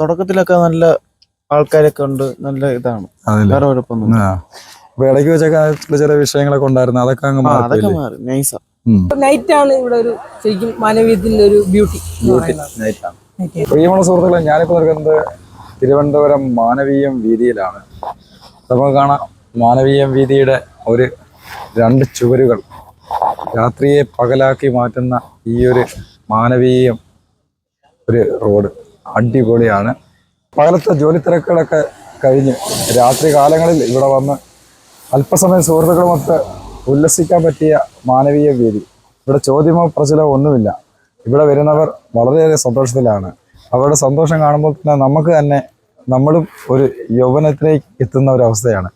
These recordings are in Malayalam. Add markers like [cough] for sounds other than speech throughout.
തുടക്കത്തിലൊക്കെ നല്ല ആൾക്കാരൊക്കെ ഉണ്ട് നല്ല ഇതാണ്. വേറെ കുഴപ്പമൊന്നും ആ. അപ്പൊ ഇടയ്ക്ക് വെച്ചൊക്കെ ചില ചില വിഷയങ്ങളൊക്കെ ഉണ്ടായിരുന്നു അതൊക്കെ അങ്ങ് അതൊക്കെ? മാറി. നൈസാ നൈറ്റ് ആണ് ഇവിടെ ഒരു ശരിക്കും മാനവീയത്തിന്റെ ഒരു ബ്യൂട്ടി പ്രിയമുള്ള സുഹൃത്തുക്കളെ ഞാനിപ്പോ നിൽക്കുന്നത് തിരുവനന്തപുരം മാനവീയം വീതിയിലാണ്. നമുക്ക് കാണാം മാനവീയം വീതിയുടെ ഒരു രണ്ട് ചുവരുകൾ രാത്രിയെ പകലാക്കി മാറ്റുന്ന ഈ ഒരു മാനവീയം ഒരു റോഡ്. അടിപൊളിയാണ്. പകലത്തെ ജോലി തിരക്കുകളൊക്കെ കഴിഞ്ഞ് രാത്രി കാലങ്ങളിൽ ഇവിടെ വന്ന് അല്പസമയം സുഹൃത്തുക്കളുമൊത്ത് ഉല്ലസിക്കാൻ പറ്റിയ മാനവീയ വേദി ഇവിടെ ചോദ്യമോ പ്രചലോ ഒന്നുമില്ല. ഇവിടെ വരുന്നവർ വളരെയേറെ സന്തോഷത്തിലാണ്. അവരുടെ സന്തോഷം കാണുമ്പോൾ തന്നെ നമുക്ക് തന്നെ നമ്മളും ഒരു യൗവനത്തിലേക്ക് എത്തുന്ന ഒരു അവസ്ഥയാണ്.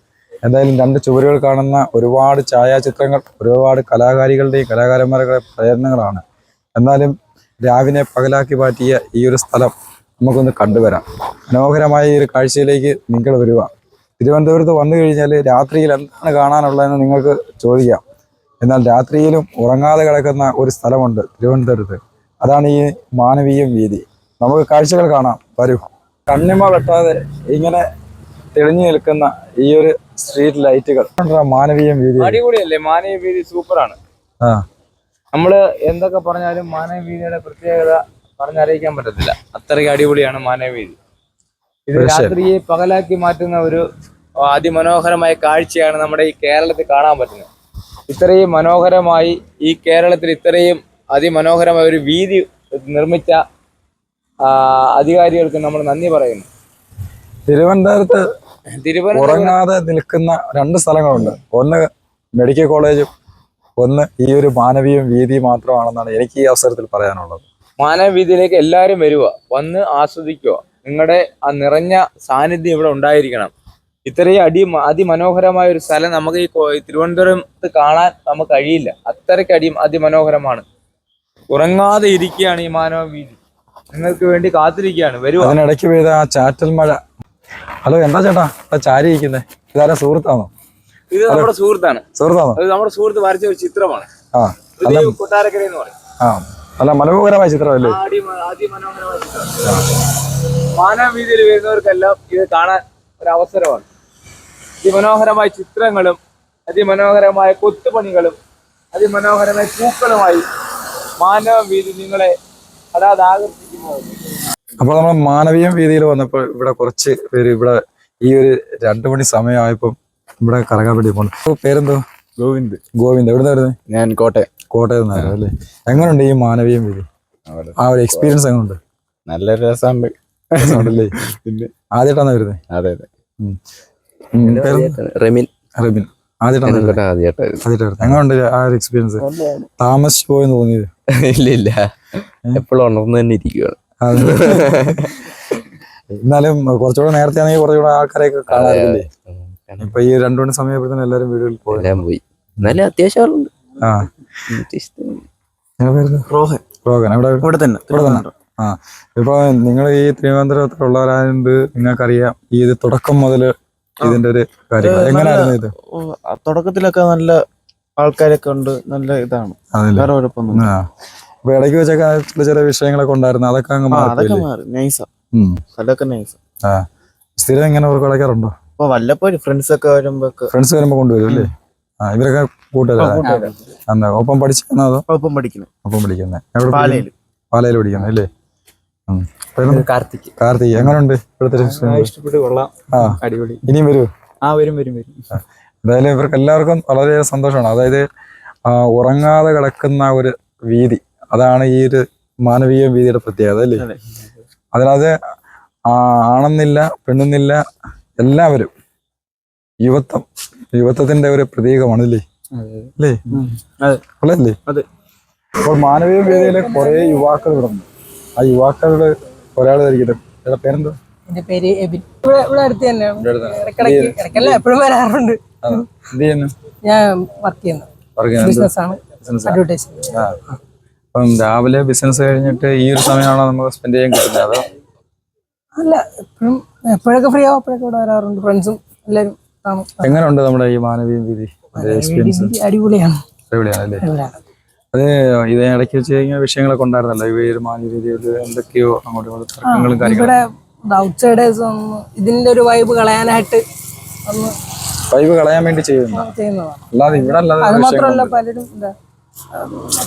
എന്തായാലും രണ്ട് ചുവരുകൾ കാണുന്ന ഒരുപാട് ഛായാചിത്രങ്ങൾ ഒരുപാട് കലാകാരികളുടെയും കലാകാരന്മാരുടെ പ്രയത്നങ്ങളാണ് എന്നാലും രാവിനെ പകലാക്കി മാറ്റിയ ഈ ഒരു സ്ഥലം നമുക്കൊന്ന് കണ്ടുവരാം. മനോഹരമായ ഈ ഒരു കാഴ്ചയിലേക്ക് നിങ്ങൾ വരിക. തിരുവനന്തപുരത്ത് വന്നു കഴിഞ്ഞാൽ രാത്രിയിൽ എന്താണ് കാണാനുള്ളതെന്ന് നിങ്ങൾക്ക് ചോദിക്കാം. എന്നാൽ രാത്രിയിലും ഉറങ്ങാതെ കിടക്കുന്ന ഒരു സ്ഥലമുണ്ട് തിരുവനന്തപുരത്ത്. അതാണ് ഈ മാനവീയം വീതി. നമുക്ക് കാഴ്ചകൾ കാണാം. വരൂ. കണ്ണിമ വെട്ടാതെ ഇങ്ങനെ തെളിഞ്ഞു നിൽക്കുന്ന ഈ ഒരു സ്ട്രീറ്റ് ലൈറ്റുകൾ. മാനവീയം വീതി. അടിപൊളിയല്ലേ? മാനവീയ വീതി സൂപ്പറാണ്. ആ. നമ്മൾ എന്തൊക്കെ പറഞ്ഞാലും മാനവീതിയുടെ പ്രത്യേകത പറഞ്ഞറിയിക്കാൻ പറ്റത്തില്ല. അത്രയ്ക്ക് അടിപൊളിയാണ് മാനവീതി ഇത് രാത്രിയെ പകലാക്കി മാറ്റുന്ന ഒരു അതിമനോഹരമായ കാഴ്ചയാണ് നമ്മുടെ ഈ കേരളത്തിൽ കാണാൻ പറ്റുന്നത്. ഇത്രയും മനോഹരമായി ഈ കേരളത്തിൽ ഇത്രയും അതിമനോഹരമായ ഒരു വീതി നിർമ്മിച്ച അധികാരികൾക്ക് നമ്മൾ നന്ദി പറയുന്നു. തിരുവനന്തപുരത്ത് തിരുവനന്തപുരം ഉറങ്ങാതെ നിൽക്കുന്ന രണ്ട് സ്ഥലങ്ങളുണ്ട്. ഒന്ന് മെഡിക്കൽ കോളേജും ഒന്ന് ഈ ഒരു മാനവീയം വീതി മാത്രമാണെന്നാണ് എനിക്ക് ഈ അവസരത്തിൽ പറയാനുള്ളത്. മാനവ വീതിയിലേക്ക് എല്ലാവരും വരിക വന്ന് ആസ്വദിക്കുക നിങ്ങളുടെ ആ നിറഞ്ഞ സാന്നിധ്യം ഇവിടെ ഉണ്ടായിരിക്കണം. ഇത്രയും അടി അതിമനോഹരമായ ഒരു സ്ഥലം നമുക്ക് ഈ തിരുവനന്തപുരത്ത് കാണാൻ നമുക്ക് കഴിയില്ല. അത്രയ്ക്ക് അടി അതിമനോഹരമാണ്. ഉറങ്ങാതെ ഇരിക്കുകയാണ് ഈ മാനവ വീതി നിങ്ങൾക്ക് വേണ്ടി കാത്തിരിക്കുകയാണ്. വരുക അതിനിടയ്ക്ക് പെയ്ത ആ ചാറ്റൽ മഴ. ഹലോ എന്താ ചേട്ടാ? ചാരി ഇരിക്കുന്നേ. ഇതാരാ? സുഹൃത്താണോ? ഇത് നമ്മുടെ സുഹൃത്താണ്. സുഹൃത്താണോ? ഇത് നമ്മുടെ സുഹൃത്ത് വരച്ച ഒരു ചിത്രമാണ്. ആ കൊട്ടാരക്കരയെന്ന് കൊട്ടാരക്കര എന്ന് പറയും. ആ. നല്ല മനോഹരമായ ചിത്രമല്ലേ? മാനവീതിയിൽ അതിമനോഹരമായ ചിത്രം. മാനവ വരുന്നവർക്കെല്ലാം ഇത് കാണാൻ ഒരു അവസരമാണ് അതിമനോഹരമായ ചിത്രങ്ങളും അതിമനോഹരമായ കൊത്തുപണികളും അതിമനോഹരമായ പൂക്കളുമായി മാനവ വീതി നിങ്ങളെ അതാത് ആകർഷിക്കുന്നത് അപ്പോൾ നമ്മൾ മാനവീയ വീതിയിൽ വന്നപ്പോൾ ഇവിടെ കുറച്ച് പേര് ഇവിടെ ഈ ഒരു രണ്ടു മണി സമയമായപ്പോൾ ഇവിടെ കറങ്ങാൻ വേണ്ടി പോകണം പേരെന്തോ ഗോവിന്ദ്. ഗോവിന്ദ് എവിടെ വരുന്നത് ഞാൻ കോട്ടയം. കോട്ടയം അല്ലേ? എങ്ങനെയുണ്ട് ഈ മാനവീയം വീട്? ആ ഒരു എക്സ്പീരിയൻസ് എങ്ങനെയുണ്ട് നല്ല രസമുണ്ട് പിന്നെ ആദ്യമായിട്ടാണ് വരുന്നത് അതെ അതെ? റെമിൻ. റബിൻ ആദ്യമായിട്ടാണ് ആദ്യമായിട്ട് എങ്ങനെയുണ്ട് ആ ഒരു എക്സ്പീരിയൻസ് താമസിച്ചു പോയെന്ന് തോന്നിയത്? ഇല്ല ഇല്ല. എപ്പോഴും ഉണർന്നു തന്നെ ഇരിക്കുകയാണ് [laughs] എന്നാലും കുറച്ചുകൂടെ നേരത്തെ ആണെങ്കിൽ കുറച്ചുകൂടെ ആൾക്കാരെയൊക്കെ കാണാറില്ലേ ഇപ്പൊ ഈ രണ്ടു മണി സമയപ്പോഴത്തേനും എല്ലാരും വീടുകളിൽ പോയി. എല്ലാം പോയി. എന്നാലും അത്യാവശ്യം ആളുണ്ട്. ആ. റോഹൻ. റോഗൻ എവിടെ? ഇവിടെ തന്നെ ഇവിടെ തന്നെ. ആ. ഇപ്പൊ നിങ്ങൾ ഈ തിരുവനന്തപുരത്തുള്ളവരായത് നിങ്ങൾക്കറിയാം ഈ ഇത് തുടക്കം മുതൽ ഇതിന്റെ ഒരു കാര്യം എങ്ങനെയായിരുന്നു ഇത്? തുടക്കത്തിലൊക്കെ നല്ല ആൾക്കാരൊക്കെ ഉണ്ട് നല്ല ഇതാണ്. അതല്ലേ? വേറെ കുഴപ്പമൊന്നും ആ. അപ്പൊ ഇടയ്ക്ക് വെച്ചൊക്കെ ചില ചില വിഷയങ്ങളൊക്കെ ഉണ്ടായിരുന്നു അതൊക്കെ അങ്ങ്? മാറി. നൈസാ. അതൊക്കെ നൈസാ. ആ. സ്ഥിരം ഇങ്ങനെ അവർക്ക് കളിക്കാറുണ്ടോ അപ്പൊ വല്ലപ്പോഴും ഫ്രണ്ട്സ് ഒക്കെ വരുമ്പോ ഫ്രണ്ട്സ് വരുമ്പോ കൊണ്ടുവരും അല്ലേ? ആ ഇവരൊക്കെ കൂട്ടുകാരാ? എന്താ ഒപ്പം പഠിച്ചോ ഒപ്പം പഠിക്കുന്നത് ഒപ്പം പഠിക്കുന്നത് എവിടെ പാലയിൽ പഠിക്കുന്നത് അല്ലേ. കാർത്തിക്. കാർത്തിക്. എങ്ങനെയുണ്ട്? ഇഷ്ടപ്പെട്ട് കൊള്ളാം. അടിപൊളി. ഇനിയും വരൂ? ആ വരും വരും വരും. എന്തായാലും ഇവർക്ക് എല്ലാവർക്കും വളരെയേറെ സന്തോഷമാണ്. അതായത് ഉറങ്ങാതെ കിടക്കുന്ന ഒരു വീതി. അതാണ് ഈ ഒരു മാനവീയ വീതിയുടെ പ്രത്യേകത അല്ലേ? അതെ. അതിനകത്ത് ആ, ആണെന്നില്ല പെണ്ണെന്നില്ല എല്ലാവരും യുവത്വം യുവത്വത്തിന്റെ ഒരു പ്രതീകമാണ് അല്ലേ? അല്ലേ അതെ. അല്ലേ അതെ. അപ്പോൾ മാനവീയ വേദിയിലെ കുറെ യുവാക്കൾ ഇവിടെ ആ യുവാക്കളുടെ ഒരാൾ ധരിക്കട്ടെ അയാളുടെ പേരെന്തോ? എന്റെ പേര് എബിൻ. ഇവിടെ ഇവിടെ അടുത്ത് തന്നെയാണ് ഇടയ്ക്കല്ല എപ്പോഴും വരാറുണ്ട്. എന്ത് ചെയ്യുന്നു? ഞാൻ വർക്ക് ചെയ്യുന്നു. വർക്ക് ബിസിനസ് ആണ്. അപ്പം രാവിലെ ബിസിനസ് കഴിഞ്ഞിട്ട് ഈ ഒരു സമയമാണോ നമ്മൾ സ്പെൻഡ് ചെയ്യാൻ കിട്ടുന്നത്? അതോ എപ്പോഴൊക്കെ ഫ്രീ ആവും? അപ്പോഴൊക്കെ ഇവിടെ വരാറുണ്ട്. ഫ്രണ്ട്സും എല്ലാവരും കാണും. എങ്ങനെയുണ്ട് നമ്മുടെ ഈ മാനവീയ വീതി? എക്സ്പീരിയൻസ് അടിപൊളിയാണ്. അടിപൊളിയാണ് അല്ലേ? അത് ഇത് ഇടയ്ക്ക് വെച്ച് കഴിഞ്ഞാൽ വിഷയങ്ങളൊക്കെ ഉണ്ടായിരുന്നല്ലോ. ഈ ഒരു മാനവീയ രീതിയിൽ എന്തൊക്കെയോ അങ്ങോട്ടും ഇങ്ങോട്ടും തർക്കങ്ങളും കാര്യങ്ങളും. ഇവിടെ ഔട്ട് ഒന്ന് ഇതിന്റെ ഒരു വൈബ് കളയാനായിട്ട് ഒന്ന് വൈബ് കളയാൻ വേണ്ടി ചെയ്യുന്ന ചെയ്യുന്നതാണ്. അല്ലാതെ ഇവിടെ അല്ലാതെ അത് മാത്രമല്ല പലരും എന്താ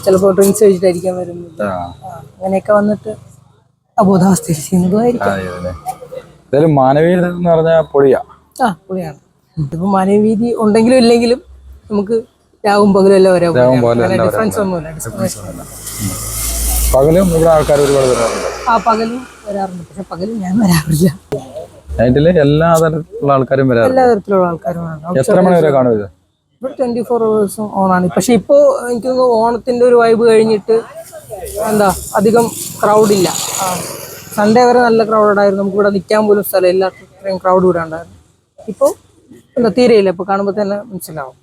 ചിലപ്പോൾ ഡ്രിങ്ക്സ് കഴിച്ചിട്ടായിരിക്കാൻ വരുന്നത്. അങ്ങനെയൊക്കെ വന്നിട്ട് അബോധാവസ്ഥ ചെയ്യുന്നതുമായിരിക്കും. എന്തായാലും മാനവീയത എന്ന് പറഞ്ഞാൽ പൊളിയാ. ആ പൊളിയാണ്. ഇതിപ്പോ മാനവീതി ഉണ്ടെങ്കിലും ഇല്ലെങ്കിലും നമുക്ക് രാവും പകലും എല്ലാം ഒരേ ഡിഫറൻസ് ഒന്നുമില്ല. പകലും ഇവിടെ ആൾക്കാർ ഒരുപാട് വരാറുണ്ട്. ആ പകലും വരാറുണ്ട്. പക്ഷെ പകലും ഞാൻ വരാറില്ല. നൈറ്റിൽ എല്ലാ തരത്തിലുള്ള ആൾക്കാരും വരാറുണ്ട്. എല്ലാ തരത്തിലുള്ള ആൾക്കാരും എത്ര മണി വരെ കാണും ഇത്? ഇവിടെ ട്വന്റി ഫോർ അവേഴ്സും ഓണാണ് പക്ഷെ ഇപ്പോ എനിക്ക് തോന്നുന്നു ഓണത്തിന്റെ ഒരു വൈബ് കഴിഞ്ഞിട്ട് എന്താ അധികം ക്രൗഡില്ല സൺഡേ വരെ നല്ല ക്രൗഡ് ആയിരുന്നു നമുക്ക് ഇവിടെ നിൽക്കാൻ പോലും സ്ഥലമില്ല അത്രയും ക്രൗഡ് ഇവിടെ ഉണ്ടായിരുന്നു. ഇപ്പോൾ തീരെയില്ല. ഇപ്പോൾ കാണുമ്പോൾ തന്നെ മനസ്സിലാവും.